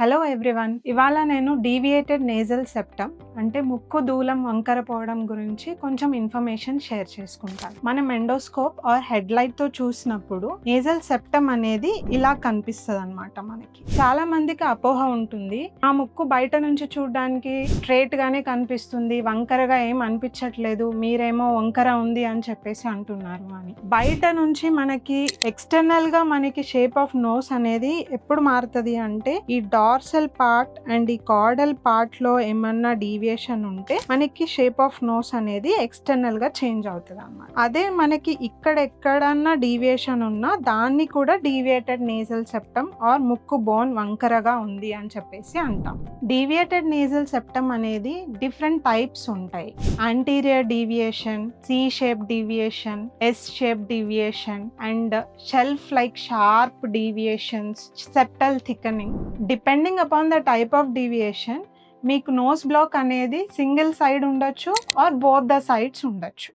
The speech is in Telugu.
హలో ఎవ్రీవన్ ఇవాళ నేను డీవియేటెడ్ నేజల్ సెప్టమ్ అంటే ముక్కు దూలం వంకర పోవడం గురించి కొంచెం ఇన్ఫర్మేషన్ షేర్ చేసుకుంటాను. మనం ఎండోస్కోప్ ఆర్ హెడ్ లైట్తో చూసినప్పుడు నేజల్ సెప్టమ్ అనేది ఇలా కనిపిస్తుంది అనమాట మనకి. చాలా మందికి అపోహ ఉంటుంది ఆ ముక్కు బయట నుంచి చూడడానికి స్ట్రేట్ గానే కనిపిస్తుంది వంకరగా ఏం అనిపించట్లేదు మీరేమో వంకర ఉంది అని చెప్పేసి అంటున్నారు అని. బయట నుంచి మనకి ఎక్స్టర్నల్గా మనకి షేప్ ఆఫ్ నోస్ అనేది ఎప్పుడు మారుతుంది అంటే ఈ డార్సల్ పార్ట్ అండ్ ఈ కార్డల్ పార్ట్లో ఏమన్నా డీవియేషన్ ఉంటే మనకి షేప్ ఆఫ్ నోస్ అనేది ఎక్స్టర్నల్గా చేంజ్ అవుతుంది అన్నమాట అదే మనకి ఇక్కడ ఎక్కడన్నా డీవియేషన్ ఉన్నా దాన్ని కూడా డీవియేటెడ్ నేజల్ సెప్టమ్ ఆర్ ముక్కు బోన్ వంకరగా ఉంది అని చెప్పేసి అంటాం. డీవియేటెడ్ నేజల్ సెప్టమ్ అనేది డిఫరెంట్ టైప్స్ ఉంటాయి. Anterior deviation C shape deviation S shape deviation and shelf like sharp deviations septal thickening depending upon the type of deviation మీకు నోస్ బ్లాక్ అనేది సింగిల్ సైడ్ ఉండొచ్చు ఆర్ బోత్ ద సైడ్స్ ఉండొచ్చు.